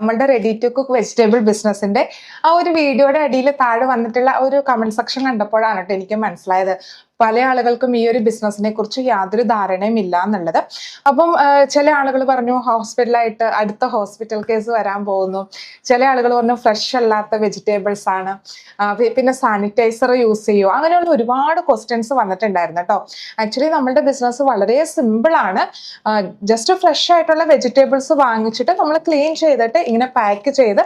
നമ്മളുടെ ready to cook vegetable ബിസിനസിന്റെ ആ ഒരു വീഡിയോയുടെ അടിയിൽ താഴെ വന്നിട്ടുള്ള ഒരു കമന്റ് സെക്ഷൻ കണ്ടപ്പോഴാണ് കേട്ടോ എനിക്ക് മനസ്സിലായത്. പല ആളുകൾക്കും ഈ ഒരു ബിസിനസിനെ കുറിച്ച് യാതൊരു ധാരണയും ഇല്ല എന്നുള്ളത്. അപ്പം ചില ആളുകൾ പറഞ്ഞു ഹോസ്പിറ്റലായിട്ട് അടുത്ത ഹോസ്പിറ്റൽ കേസ് വരാൻ പോകുന്നു. ചില ആളുകൾ പറഞ്ഞു ഫ്രഷ് അല്ലാത്ത വെജിറ്റബിൾസ് ആണ്. പിന്നെ സാനിറ്റൈസർ യൂസ് ചെയ്യുമോ അങ്ങനെയുള്ള ഒരുപാട് ക്വസ്റ്റ്യൻസ് വന്നിട്ടുണ്ടായിരുന്നു കേട്ടോ. ആക്ച്വലി നമ്മളുടെ ബിസിനസ് വളരെ സിമ്പിൾ ആണ്. ജസ്റ്റ് ഫ്രഷ് ആയിട്ടുള്ള വെജിറ്റബിൾസ് വാങ്ങിച്ചിട്ട് നമ്മൾ ക്ലീൻ ചെയ്തിട്ട് ഇങ്ങനെ പാക്ക് ചെയ്ത്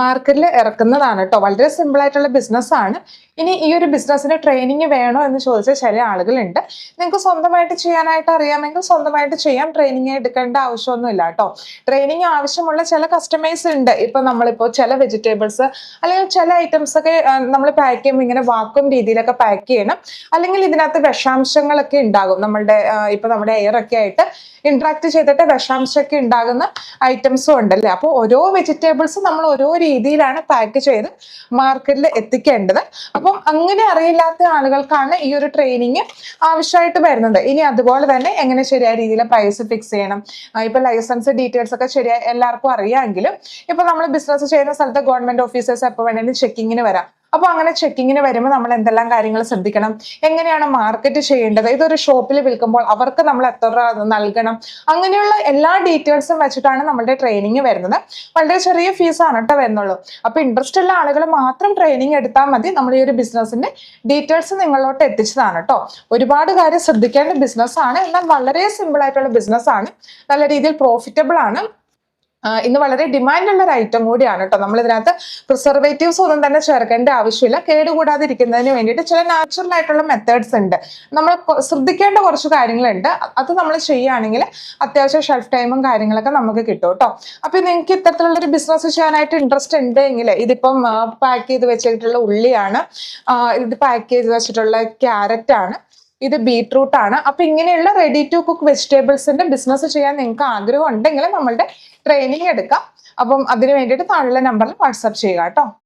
മാർക്കറ്റിൽ ഇറക്കുന്നതാണ് കേട്ടോ. വളരെ സിമ്പിൾ ആയിട്ടുള്ള ബിസിനസ് ആണ്. ഇനി ഈ ഒരു ബിസിനസ്സിന് ട്രെയിനിങ് വേണോ എന്ന് ചോദിച്ച ചില ആളുകളുണ്ട്. നിങ്ങൾക്ക് സ്വന്തമായിട്ട് ചെയ്യാനായിട്ട് അറിയാമെങ്കിൽ സ്വന്തമായിട്ട് ചെയ്യാം. ട്രെയിനിങ് എടുക്കേണ്ട ആവശ്യമൊന്നുമില്ല കേട്ടോ. ട്രെയിനിങ് ആവശ്യമുള്ള ചില കസ്റ്റമേഴ്സ് ഉണ്ട്. ഇപ്പൊ നമ്മളിപ്പോൾ ചില വെജിറ്റബിൾസ് അല്ലെങ്കിൽ ചില ഐറ്റംസ് ഒക്കെ നമ്മൾ പാക്ക് ചെയ്യുമ്പോൾ ഇങ്ങനെ വാക്കും രീതിയിലൊക്കെ പാക്ക് ചെയ്യണം. അല്ലെങ്കിൽ ഇതിനകത്ത് വിഷാംശങ്ങളൊക്കെ ഉണ്ടാകും. നമ്മളുടെ ഇപ്പൊ നമ്മുടെ എയർ ഒക്കെ ആയിട്ട് ഇന്ററാക്ട് ചെയ്തിട്ട് വിഷാംശമൊക്കെ ഉണ്ടാകുന്ന ഐറ്റംസും ഉണ്ടല്ലേ? അപ്പോൾ ഓരോ വെജിറ്റബിൾസ് നമ്മൾ ഓരോ രീതിയിലാണ് പാക്ക് ചെയ്ത് മാർക്കറ്റിൽ എത്തിക്കേണ്ടത്. അപ്പം അങ്ങനെ അറിയില്ലാത്ത ആളുകൾക്കാണ് ഈ ഒരു ട്രെയിനിങ് ആവശ്യമായിട്ട് വരുന്നുണ്ട്. ഇനി അതുപോലെ തന്നെ എങ്ങനെ ശരിയായ രീതിയിൽ പ്രൈസ് ഫിക്സ് ചെയ്യണം. ഇപ്പൊ ലൈസൻസ് ഡീറ്റെയിൽസ് ഒക്കെ ശരിയായി എല്ലാവർക്കും അറിയാമെങ്കിലും ഇപ്പൊ നമ്മൾ ബിസിനസ് ചെയ്യുന്ന സ്ഥലത്ത് ഗവൺമെന്റ് ഓഫീസേഴ്സ് എപ്പോൾ വേണമെങ്കിലും ചെക്കിങ്ങിന് വരാം. അപ്പോൾ അങ്ങനെ ചെക്കിങ്ങിന് വരുമ്പോൾ നമ്മൾ എന്തെല്ലാം കാര്യങ്ങൾ ശ്രദ്ധിക്കണം? എങ്ങനെയാണ് മാർക്കറ്റ് ചെയ്യേണ്ടത്? ഇതൊരു ഷോപ്പിൽ വിൽക്കുമ്പോൾ അവർക്ക് നമ്മൾ എത്ര രൂപ നൽകണം? അങ്ങനെയുള്ള എല്ലാ ഡീറ്റെയിൽസും വെച്ചിട്ടാണ് നമ്മുടെ ട്രെയിനിങ് വരുന്നത്. വളരെ ചെറിയ ഫീസാണ് കേട്ടോ വരുന്നുള്ളൂ. അപ്പോൾ ഇൻട്രസ്റ്റ് ഉള്ള ആളുകൾ മാത്രം ട്രെയിനിങ് എടുത്താൽ മതി. നമ്മൾ ഈ ഒരു ബിസിനസിന്റെ ഡീറ്റെയിൽസ് നിങ്ങളിലോട്ട് എത്തിച്ചതാണ് കേട്ടോ. ഒരുപാട് കാര്യം ശ്രദ്ധിക്കേണ്ട ബിസിനസ്സാണ് എന്നാൽ വളരെ സിമ്പിൾ ആയിട്ടുള്ള ബിസിനസ്സാണ് നല്ല രീതിയിൽ പ്രോഫിറ്റബിൾ ആണ്. ഇന്ന് വളരെ ഡിമാൻഡ് ഉള്ള ഒരു ഐറ്റം കൂടിയാണ് കേട്ടോ. നമ്മൾ ഇതിനകത്ത് പ്രിസർവേറ്റീവ്സ് ഒന്നും തന്നെ ചേർക്കേണ്ട ആവശ്യമില്ല. കേടുകൂടാതിരിക്കുന്നതിന് വേണ്ടിയിട്ട് ചില നാച്ചുറൽ ആയിട്ടുള്ള മെത്തേഡ്സ് ഉണ്ട്. നമ്മൾ ശ്രദ്ധിക്കേണ്ട കുറച്ച് കാര്യങ്ങളുണ്ട്. അത് നമ്മൾ ചെയ്യുകയാണെങ്കിൽ അത്യാവശ്യം ഷെൽഫ് ടൈമും കാര്യങ്ങളൊക്കെ നമുക്ക് കിട്ടും കേട്ടോ. അപ്പൊ നിങ്ങൾക്ക് ഇത്തരത്തിലുള്ള ഒരു ബിസിനസ് ചെയ്യാനായിട്ട് ഇൻട്രസ്റ്റ് ഉണ്ടെങ്കിൽ ഇതിപ്പം പാക്ക് ചെയ്ത് വെച്ചിട്ടുള്ള ഉള്ളിയാണ്. ഇത് പാക്ക് ചെയ്ത് വെച്ചിട്ടുള്ള ക്യാരറ്റ് ആണ്. ഇത് ബീട്രൂട്ട് ആണ്. അപ്പൊ ഇങ്ങനെയുള്ള റെഡി ടു കുക്ക് വെജിറ്റബിൾസിന്റെ ബിസിനസ് ചെയ്യാൻ നിങ്ങൾക്ക് ആഗ്രഹം ഉണ്ടെങ്കിൽ നമ്മളുടെ ട്രെയിനിങ് എടുക്കാം. അപ്പം അതിന് വേണ്ടിയിട്ട് താഴെയുള്ള നമ്പറിൽ വാട്സാപ്പ് ചെയ്യുക കേട്ടോ.